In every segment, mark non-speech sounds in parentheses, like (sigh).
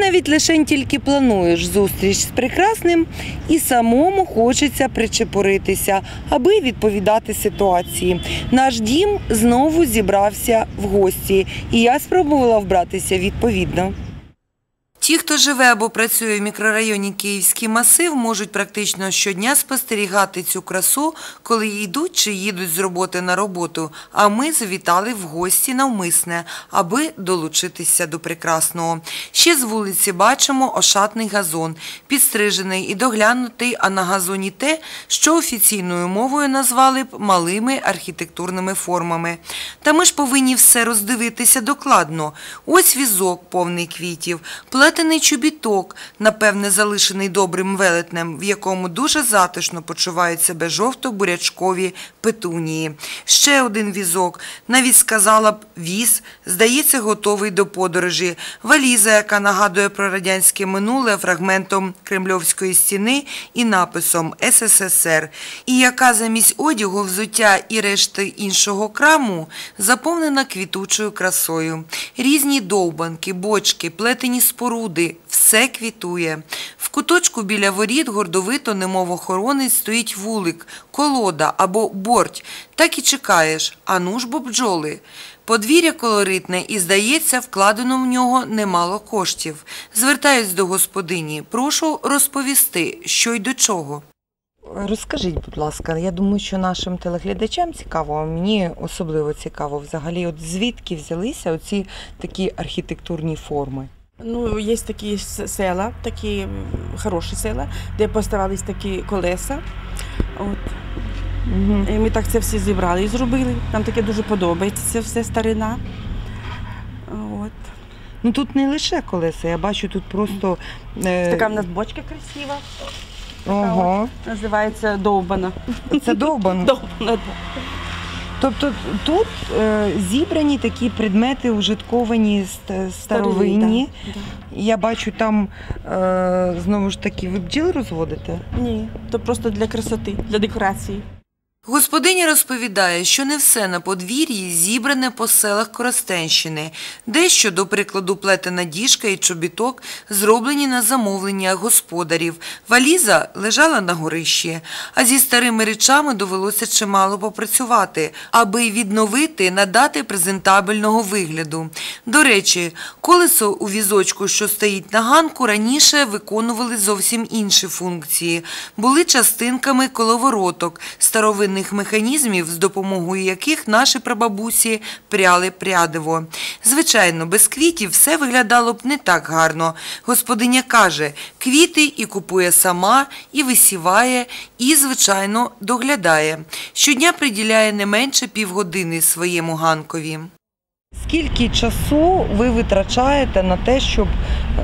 навіть лише тільки плануєш зустріч з прекрасним, і самому хочеться причепуритися, аби відповідати ситуації. Наш дім знову зібрався в гості, і я спробувала вбратися відповідно. Ті, хто живе або працює в мікрорайоні Київський масив, можуть практично щодня спостерігати цю красу, коли йдуть чи їдуть з роботи на роботу. А ми завітали в гості навмисне, аби долучитися до прекрасного. Ще з вулиці бачимо ошатний газон, підстрижений і доглянутий, а на газоні те, що офіційною мовою назвали б малими архітектурними формами. Та ми ж повинні все роздивитися докладно. Ось візок повний квітів, плетений чобіток, напевне, залишений добрим велетнем, в якому дуже затишно почувають себе жовто-бурячкові петунії. Ще один візок, навіть сказала б віз, здається, готовий до подорожі. Валіза, яка нагадує про радянське минуле фрагментом Кремльовської стіни і написом СССР, і яка замість одягу, взуття і решти іншого краму заповнена квітучою красою. Різні довбанки, бочки, плетені споруди – все квітує. В куточку біля воріт гордовито, немов охоронець, стоїть вулик, колода або борть. Так і чекаєш, а ну ж бо бджоли. Подвір'я колоритне і, здається, вкладено в нього немало коштів. Звертаюсь до господині, прошу розповісти, що й до чого. Розкажіть, будь ласка, я думаю, що нашим телеглядачам цікаво, а мені особливо цікаво взагалі, от звідки взялися оці такі архітектурні форми. Ну, є такі села, такі хороші села, де поставались такі колеса. От. І ми так це все зібрали і зробили. Нам таке дуже подобається, це все старина. От. Ну тут не лише колеса, я бачу тут просто. Е... Така в нас бочка красива, Ого, називається довбана. це довбан. Довбана. (laughs) Тобто тут е, зібрані такі предмети ужитковані старовинні. да. Я бачу там е, знову ж таки ви бджіл розводите. Ні, то просто для красоти, для декорації. Господиня розповідає, що не все на подвір'ї зібране по селах Коростенщини. Дещо, до прикладу, плетена діжка і чобіток зроблені на замовлення господарів. Валіза лежала на горищі, а зі старими речами довелося чимало попрацювати, аби відновити, надати презентабельного вигляду. До речі, колесо у візочку, що стоїть на ганку, раніше виконували зовсім інші функції. Були частинками коловороток, старовинних механізмів, з допомогою яких наші прабабусі пряли прядиво. Звичайно, без квітів все виглядало б не так гарно. Господиня каже, квіти і купує сама, і висіває, і, звичайно, доглядає. Щодня приділяє не менше півгодини своєму ганкові. Скільки часу ви витрачаєте на те, щоб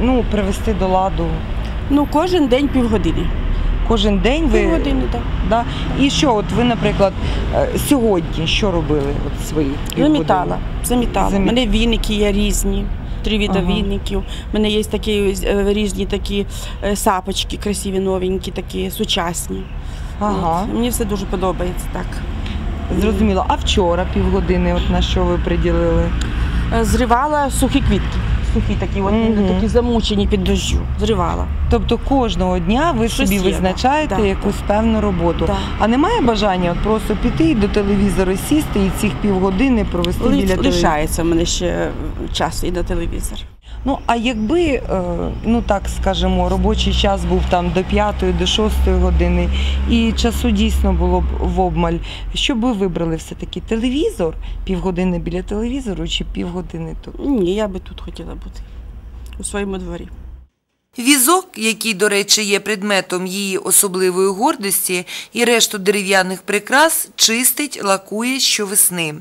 ну, привести до ладу? Ну, кожен день півгодини. Кожен день ви Півгодини, так. Да? І що, от ви, наприклад, е, сьогодні що робили от свої? Замітала. Замітала. У Замі- мене віники є різні. Три види Ага. віників. У мене є такі е, різні такі е, сапочки, красиві, новенькі, такі сучасні. Ага, От. Мені все дуже подобається так. зрозуміло. А вчора півгодини, от на що ви приділили? Зривала сухі квітки. Сухі такі, от, Мгм. такі замучені під дощу. Зривала. Тобто кожного дня ви Щось собі є, визначаєте да, да, якусь певну роботу. Да. А немає бажання от просто піти і до телевізора сісти і цих півгодини провести біля Ли- телевізора? Лишається в мене ще час і на телевізор. Ну а якби, е, ну так скажемо, робочий час був там до 5 до 6 години, і часу дійсно було б в обмаль, що би ви вибрали все-таки телевізор, півгодини біля телевізору чи півгодини тут? Ні, я би тут хотіла бути у своєму дворі. Візок, який, до речі, є предметом її особливої гордості, і решту дерев'яних прикрас чистить, лакує щовесни.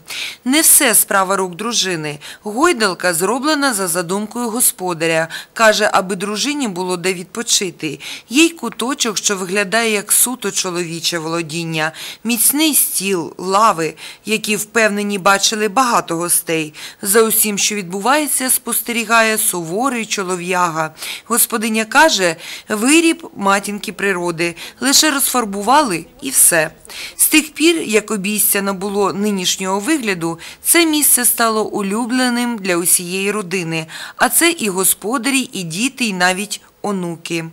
Не все справа рук дружини. Гойдалка зроблена за задумкою господаря. Каже, аби дружині було де відпочити. Є й куточок, що виглядає як суто чоловіче володіння, міцний стіл, лави, які впевнені бачили багато гостей. За усім, що відбувається, спостерігає суворий чолов'яга. Господиня господиня каже, виріб матінки природи, лише розфарбували і все. З тих пір, як обійстя набуло нинішнього вигляду, це місце стало улюбленим для усієї родини, а це і господарі, і діти, і навіть онуки.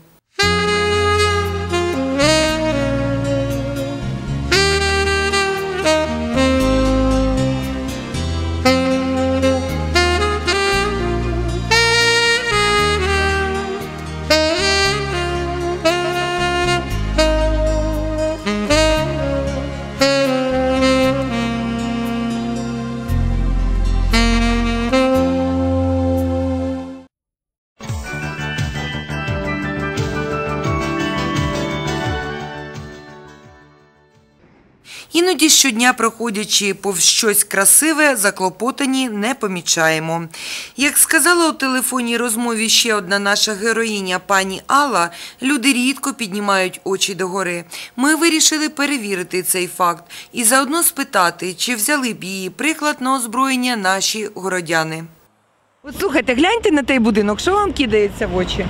Іноді щодня, проходячи повз щось красиве, заклопотані не помічаємо. Як сказала у телефонній розмові ще одна наша героїня пані Алла, люди рідко піднімають очі догори. Ми вирішили перевірити цей факт і заодно спитати, чи взяли б її приклад на озброєння наші городяни. От слухайте, гляньте на той будинок, що вам кидається в очі?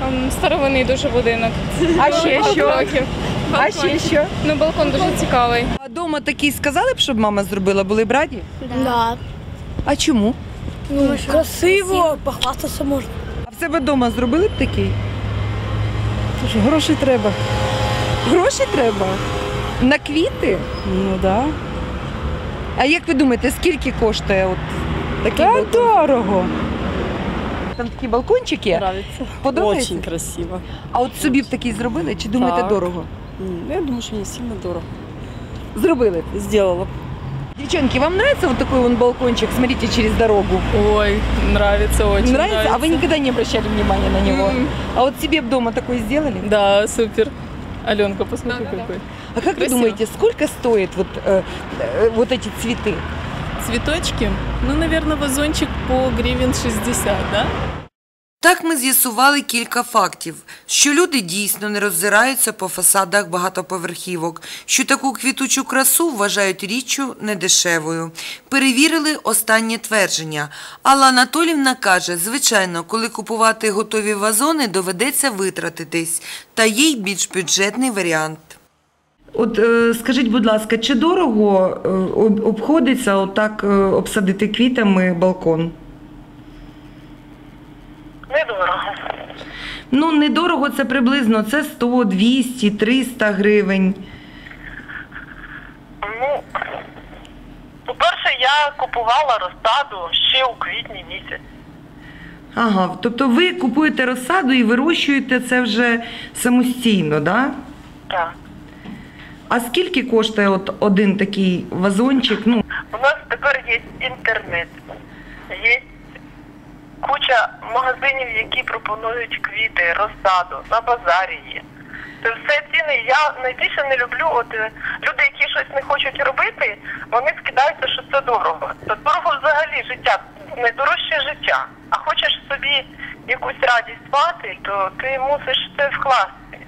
Там старовинний дуже будинок. А ще що? років. А ще що? Ну, балкон дуже цікавий. А дома такий сказали б, щоб мама зробила, були б раді? Да. А чому? Ну, красиво, похвастатися можна. А в себе вдома зробили б такий? Тож гроші треба. Гроші треба? На квіти? Ну да. А як ви думаєте, скільки коштує от такий Та балкон? дорого. Там такі балкончики? Подобається? Очень красиво. А от собі б такий зробили? Чи думаєте Так. дорого? Я думаю, что не сильно дорого. Зробили. Сделала. Девчонки, вам нравится вот такой вон балкончик? Смотрите через дорогу. Ой, нравится очень. нравится? А вы никогда не обращали внимания на него? М, А вот себе дома такой сделали? Да, супер. Аленка, посмотри Да-да-да. какой. А как вы Красиво. думаете, сколько стоит вот, э, э, вот эти цветы? Цветочки? Ну, наверное, вазончик по гривен 60, да? Так ми з'ясували кілька фактів, що люди дійсно не роззираються по фасадах багатоповерхівок, що таку квітучу красу вважають річчю недешевою. Перевірили останнє твердження. Алла Анатолівна каже, звичайно, коли купувати готові вазони, доведеться витратитись, та є й більш бюджетний варіант. От е, скажіть, будь ласка, чи дорого е, обходиться отак е, обсадити квітами балкон? Недорого. Ну, недорого це приблизно це 100, 200, 300 гривень. Ну, по-перше, я купувала розсаду ще у квітні місяць. Ага, тобто ви купуєте розсаду і вирощуєте це вже самостійно, да? Так. А скільки коштує от один такий вазончик? Ну, У нас тепер є інтернет, є куча магазинів, які пропонують квіти, розсаду, на базарі є. Це все ціни. Я найбільше не люблю, от е, люди, які щось не хочуть робити, вони скидаються, що це дорого. Це дорого взагалі життя, найдорожче життя. А хочеш собі якусь радість мати, то ти мусиш це вкласти.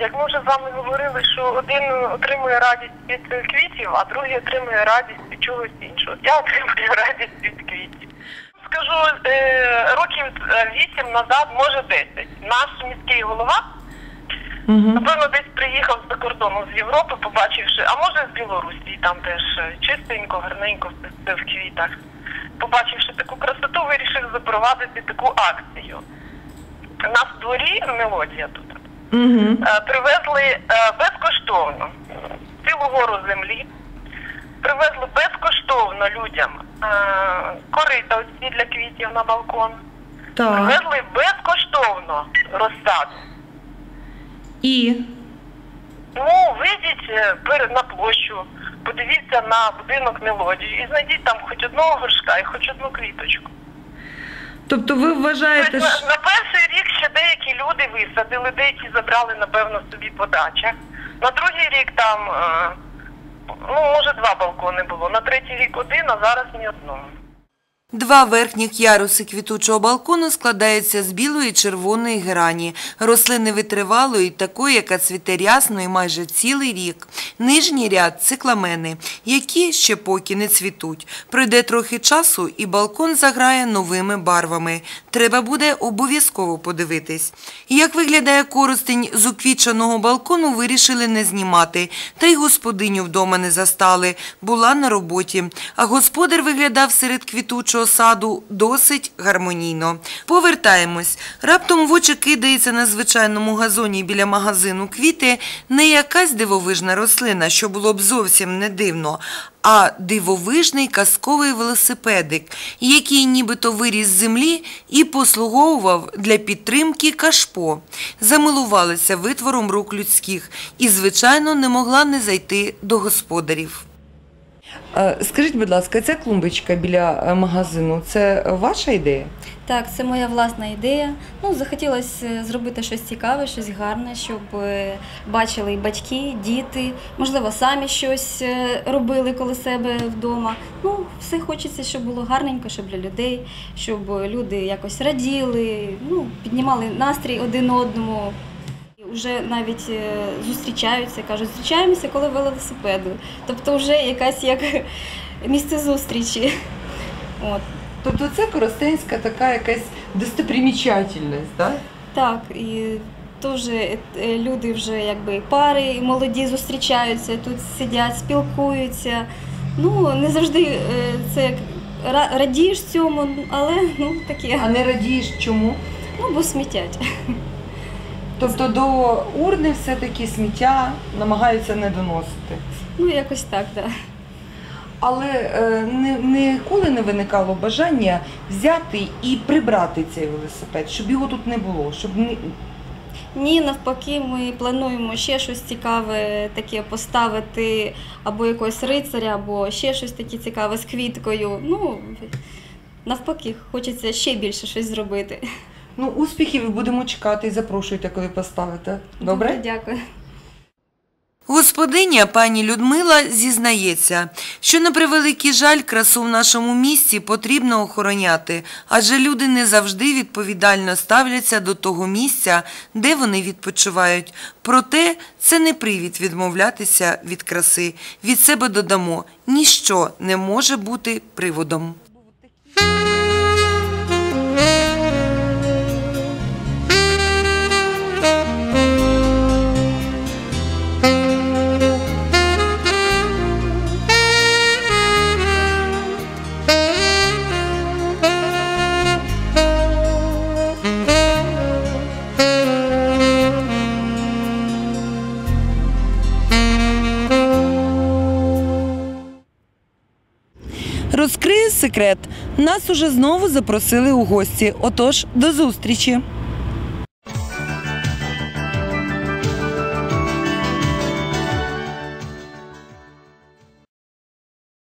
Як ми вже з вами говорили, що один отримує радість від квітів, а другий отримує радість від чогось іншого. Я отримую (laughs) радість від квітів. Скажу, е, років е, вісім назад, може 10, наш міський голова, угу. напевно, десь приїхав з-за кордону з Європи, побачивши, а може з Білорусі, там теж е, чистенько, гарненько все в квітах. Побачивши таку красоту, вирішив запровадити таку акцію. У нас дворі мелодія тут. Угу. Привезли безкоштовно цілу гору землі. Привезли безкоштовно людям е, корита оці для квітів на балкон. Так. Привезли безкоштовно розсаду. І Ну, вийдіть е, на площу, подивіться на будинок мелодії і знайдіть там хоч одного горшка і хоч одну квіточку. тобто ви вважаєте, Тобто, що на, на перший рік ще деякі люди висадили, деякі забрали, напевно, собі по дачах. На другий рік там, е, ну, може, два балкони було. На третій рік один, а зараз ні одного. Два верхніх яруси квітучого балкону складаються з білої і червоної герані, рослини витривалої, такої, яка цвіте рясно майже цілий рік. Нижній ряд – цикламени, які ще поки не цвітуть. Пройде трохи часу і балкон заграє новими барвами. Треба буде обов'язково подивитись. Як виглядає коростень з уквіченого балкону, вирішили не знімати. Та й господиню вдома не застали, була на роботі. А господар виглядав серед квітучого саду досить гармонійно. Повертаємось. Раптом в очі кидається на звичайному газоні біля магазину квіти не якась дивовижна рослина, що було б зовсім не дивно, а дивовижний казковий велосипедик, який нібито виріс з землі і послуговував для підтримки кашпо. Замилувалися витвором рук людських і, звичайно, не могла не зайти до господарів. Скажіть, будь ласка, ця клумбочка біля е, магазину це ваша ідея? Так, це моя власна ідея. Ну, захотілося зробити щось цікаве, щось гарне, щоб е, бачили і батьки, діти, можливо, самі щось е, робили коло себе вдома. Ну, все хочеться, щоб було гарненько, щоб для людей, щоб люди якось раділи, ну, піднімали настрій один одному. Вже навіть е, зустрічаються, кажуть, зустрічаємося, коли велосипеди. Тобто вже якась як (laughs) місце зустрічі. От. Тобто це коростенська така якась достопримічательність, так? Так, і теж е, люди вже якби пари і молоді зустрічаються, тут сидять, спілкуються. Ну, не завжди е, це радієш цьому, але ну таке. А не радієш чому? Ну, бо смітять. Тобто до урни все-таки сміття намагаються не доносити. Ну, якось так, так. Да. Але е, не, ніколи не виникало бажання взяти і прибрати цей велосипед, щоб його тут не було, щоб не, Ні, навпаки, ми плануємо ще щось цікаве таке поставити, або якогось рицаря, або ще щось таке цікаве з квіткою. Ну, навпаки, хочеться ще більше щось зробити. Ну, успіхів будемо чекати і запрошуйте, коли поставите. Добре? Дякую. Господиня пані Людмила зізнається, що на превеликий жаль красу в нашому місті потрібно охороняти, адже люди не завжди відповідально ставляться до того місця, де вони відпочивають. Проте це не привід відмовлятися від краси. Від себе додамо, ніщо не може бути приводом. Секрет. Нас уже знову запросили у гості. Отож, до зустрічі.